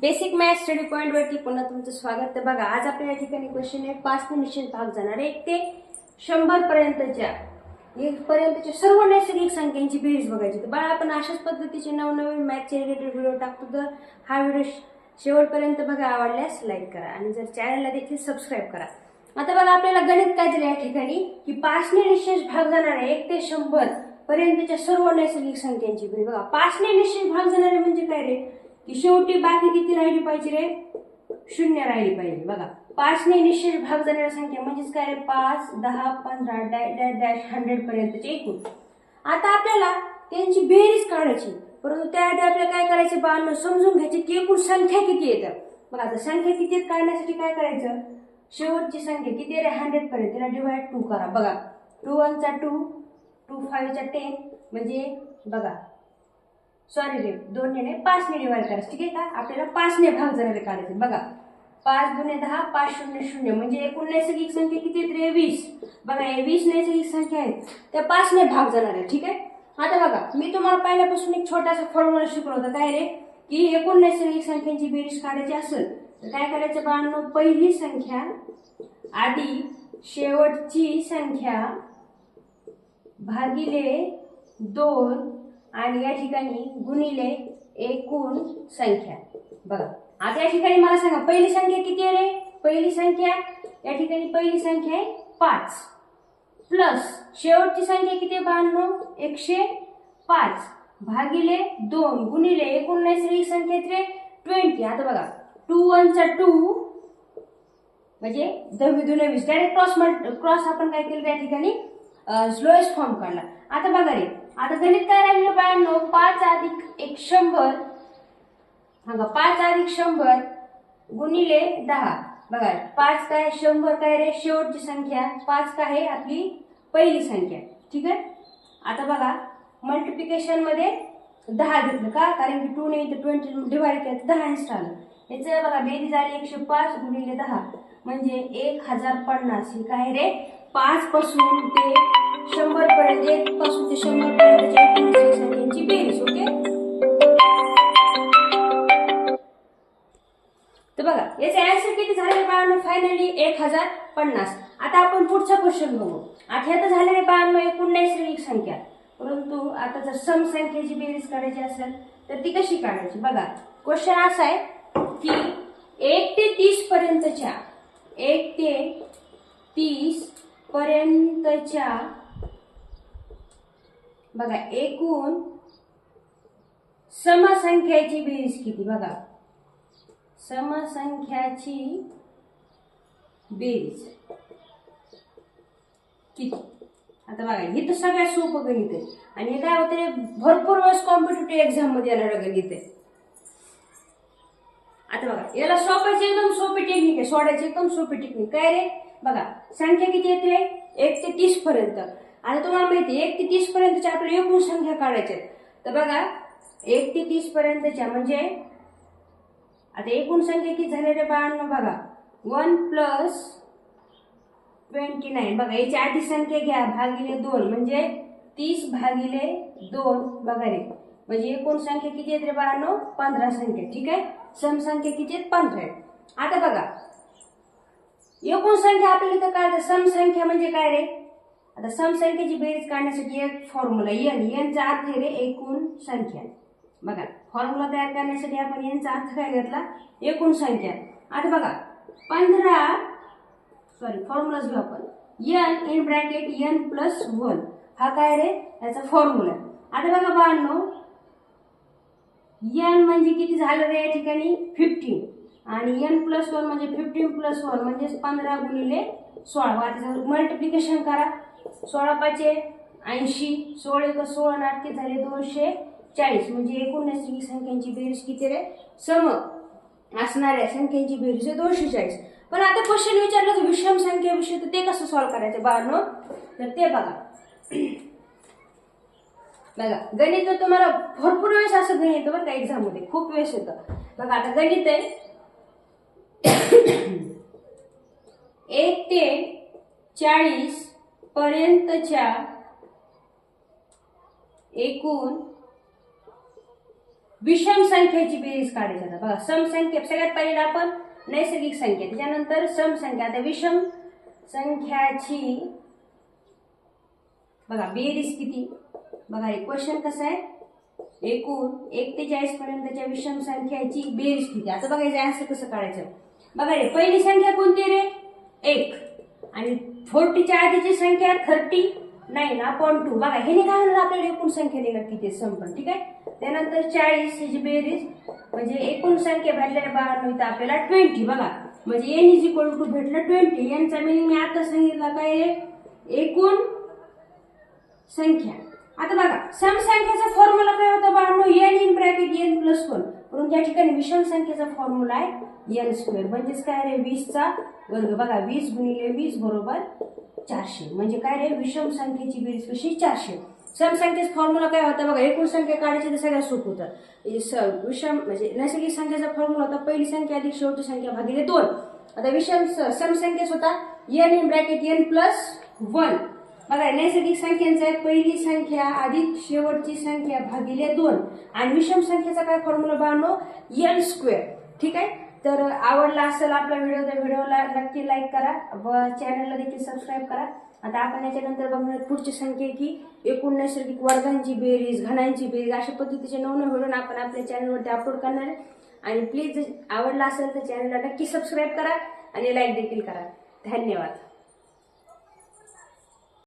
Basic math study point वरती पुन्हा तुमचं स्वागत. तर बघा आज आपल्या या ठिकाणी क्वेश्चन आहे पाच ते निश्चित भाग जाणार एक ते शंभर पर्यंतच्या एक पर्यंतच्या सर्व नैसर्गिक संख्यांची बेरीज बघायची. तर बघा आपण अशाच पद्धतीचे नवनवीन मॅथचे रिलेटेड व्हिडिओ टाकतो. तर हा व्हिडिओ शेवटपर्यंत बघा आवडल्यास लाईक करा. आणि जर चॅनलला देखील सबस्क्राईब करा. आता बघा आपल्याला गणित काय दिलं या ठिकाणी? की पाचने निश्चित भाग जाणार आहे. एक ते शंभर पर्यंतच्या सर्व नैसर्गिक संख्यांची बेरीज. बघा पाचने निश्चित भाग जाणारे म्हणजे काय रे? की शेवटी बाकी किती राहिली पाहिजे रे? शून्य राहिली पाहिजे. बघा पाचने निश्चित भाग जाणाऱ्या संख्या म्हणजेच काय रे? पाच दहा पंधरा डॅश डॅश डॅश हंड्रेड पर्यंतचे एकूण. आता आपल्याला त्यांची बेरीज काढायची. परंतु त्याआधी आपल्याला काय करायचे? बाण समजून घ्यायची की एकूण संख्या किती येतात बघा आता संख्या किती आहेत काढण्यासाठी काय करायचं? शेवटची संख्या किती आहे रे? हंड्रेड पर्यंत. त्याला डिवाइड टू करा. बघा टू वनचा टू टू फाईव्हचा टेन म्हणजे बघा सॉरी रे दोनने पाच पाचने डिवाइड करायचं. ठीक आहे का? आपल्याला पाचने भाग जाणारे काढायचे. बघा. पाच दोन दहा पाच शून्य शून्य. म्हणजे एकूण नैसर्गिक संख्या किती आहेत वीस. बघा हे वीस नैसर्गिक संख्या आहेत. त्या पाचने भाग जाणार आहे ठीक आहे? आता बघा मी तुम्हाला पहिल्यापासून एक छोटासा फॉर्म्युला शिकवला होता. काय रे? की एकूण नैसर्गिक संख्यांची बेरीज काढायची असेल तर काय करायचं? बाळांनो पहिली संख्या आधी शेवटची संख्या भागिले दोन आणि या ठिकाणी गुणिले एकूण संख्या. बघा आता या ठिकाणी मला सांगा पहिली संख्या किती आहे रे? पहिली संख्या या ठिकाणी पहिली संख्या आहे पाच. प्लस शेवटची संख्या किती आहे बाळांनो एकशे पाच. भागिले दोन गुणिले एकूण नैसर्गिक संख्या रे ट्वेंटी आता बघा टू वनचा टू म्हणजे दहावी दोन वीस. डायरेक्ट क्रॉस क्रॉस आपण काय केलं त्या ठिकाणी? स्लोएस्ट फॉर्म काढला. आता बघा रे आता गणित काय बाळांनो? पाच अधिक एक शंभर. हा पाच अधिक शंभर गुणिले दहा. बघा पाच काय शंभर काय रे? शेवटची संख्या. पाच काय आहे? आपली पहिली संख्या. ठीक आहे? आता बघा मल्टिप्लिकेशनमध्ये दहा घेतलं का? कारण की टू ने इथं ट्वेंटी डिवाइड केलं तर दहा इंस्ट आलं याचं बघा बेरीज आली एकशे पाच गुणिले दहा. म्हणजे एक हजार पन्नास. ही काय रे? पाच पासून ते शंभर पर्यंत एक पासून ते शंभर पर्यंत संख्यांची बेरीज ओके? तर बघा याचे आन्सर किती झाले बाळांनो? फायनली एक हजार पन्नास. आता आपण पुढचा क्वेश्चन बघू. आता हे तर झालेले बाळांनो एकूण नैसर्गिक संख्या. परंतु आता जर सम संख्येची बेरीज काढायची असेल तर ती कशी काढायची? बघा क्वेश्चन असा आहे की एक ते तीस पर्यंतच्या एक ते तीस पर्यंतच्या बघा एकूण समसंख्याची बेरीज किती? बघा. समसंख्याची बेरीज. किती? आता बघा हे तर सगळ्यात सोपं गणित आहे. आणि हे काय होते भरपूर वेळेस कॉम्पिटेटिव्ह एक्झाममध्ये येणारं गणित आहे. आता बघा याला सोपायची एकदम सोपी टेक्निक आहे सोडायची एकदम सोपी टेक्निक काय रे? बघा संख्या किती येते? रे एक ते तीस पर्यंत. आता तुम्हाला माहिती आहे, एक ते तीस पर्यंतच्या आपल्या एकूण संख्या काढायच्या आहेत. तर बघा एक ते तीस पर्यंतच्या म्हणजे आता एकूण संख्या किती झाले रे बाळांनो बघा. One plus twenty nine. बघा याची आधी संख्या घ्या भागिले दोन. म्हणजे तीस भागिले दोन बघा रे. म्हणजे एकूण संख्या किती आहेत रे बाळांनो? पंधरा संख्या. ठीक आहे? समसंख्या किती आहेत? पंधरा आहेत. आता बघा. एकूण संख्या आपल्याला इथं काय समसंख्या म्हणजे काय रे? आता समसंख्येची बेरीज काढण्यासाठी एक फॉर्म्युला एन एनचा अर्थ आहे रे एकूण संख्या. बघा फॉर्म्युला तयार करण्यासाठी आपण यांचा अर्थ काय घेतला? एकूण संख्या. आता बघा पंधरा सॉरी फॉर्म्युलाच घेऊ आपण. N in bracket N plus one हा काय रे? याचा फॉर्म्युला आता बघा बाळांनो एन म्हणजे किती झालं रे या ठिकाणी? फिफ्टीन आणि एन प्लस वन म्हणजे फिफ्टीन प्लस वन म्हणजेच पंधरा गुणिले सोळा. वा त्याचं मल्टिप्लिकेशन करा. सोळा पाचे ऐंशी सोळा एक सोळा नाटके झाले दोनशे चाळीस. म्हणजे एकूण नैसर्गिक संख्यांची बेरीज किती रे? सम असणाऱ्या संख्यांची बेरीज आहे दोनशे चाळीस. पण आता क्वेश्चन विचारलं तर विषम संख्येविषयी तर ते कसं सॉल्व्ह करायचं बाळांनो? तर ते बघा. बघा गणित तर तुम्हाला भरपूर वेळेस असं गणित बघा बरं का एक्झाम खूप वेळेस येतं. बघा आता गणित आहे. एक ते चाळीस पर्यंतच्या एकूण विषम संख्येची बेरीज काढायची आता. बघा सम संख्या सगळ्यात पहिला आपण नैसर्गिक संख्या त्याच्यानंतर सम संख्या. आता विषम संख्याची बघा बेरीज किती? बघा हे क्वेश्चन कसं आहे? एकूण एक ते चाळीस पर्यंतच्या विषम संख्याची बेरीज किती? आता बघायचं आन्सर कसं काढायचं? बघा रे पहिली संख्या कोणती रे? एक. आणि फोर्टीच्या आधीची संख्या थर्टी नाईन अपॉन टू बघा हे काय म्हणणार आपल्याला एकूण संख्या निघत किती संपन्न ठीक आहे? त्यानंतर चाळीस ह्याची बेरीज म्हणजे एकूण संख्या भेटलेल्या बाहेर इथं आपल्याला ट्वेंटी बघा म्हणजे एन इज इक्वल टू भेटलं ट्वेंटी यांचा मिनिंग मी आता सांगितला काय एकूण संख्या. आता बघा सम संख्येचा फॉर्म्युला काय होता बाळांनो? N in bracket N plus one म्हणून या ठिकाणी विषम संख्येचा फॉर्म्युला आहे एन स्क्वेअर म्हणजेच काय रे? वीसचा वर्ग बघा वीस गुणिले वीस बरोबर चारशे. म्हणजे काय रे? विषम संख्येची बेरीज कशी? चारशे. सम संख्येचा फॉर्म्युला काय होता बघा? एकूण संख्या काढायची तर सगळ्यात सोपं होतं. स- विषम म्हणजे नैसर्गिक संख्येचा फॉर्म्युला होता पहिली संख्या अधिक शेवटची संख्या भागिले दोन. आता विषम स- सम संख्येच होता N in bracket N plus one बघा नैसर्गिक संख्यांचा आहे पहिली संख्या अधिक शेवटची संख्या भागिले दोन. आणि विषम संख्येचा काय फॉर्म्युला बाळनो? एन स्क्वेअर ठीक आहे? तर आवडला असेल आपला व्हिडिओ तर व्हिडिओला नक्की लाईक करा व चॅनलला देखील सबस्क्राईब करा. आता आपण याच्यानंतर बघणार पुढची संख्या की एकूण नैसर्गिक वर्गांची बेरीज घणांची बेरीज अशा पद्धतीचे नवनवे व्हिडिओ आपण आपल्या चॅनलवरती अपलोड करणार आहे. आणि प्लीज आवडला असेल तर चॅनलला नक्की सबस्क्राईब करा आणि लाईक देखील करा. धन्यवाद.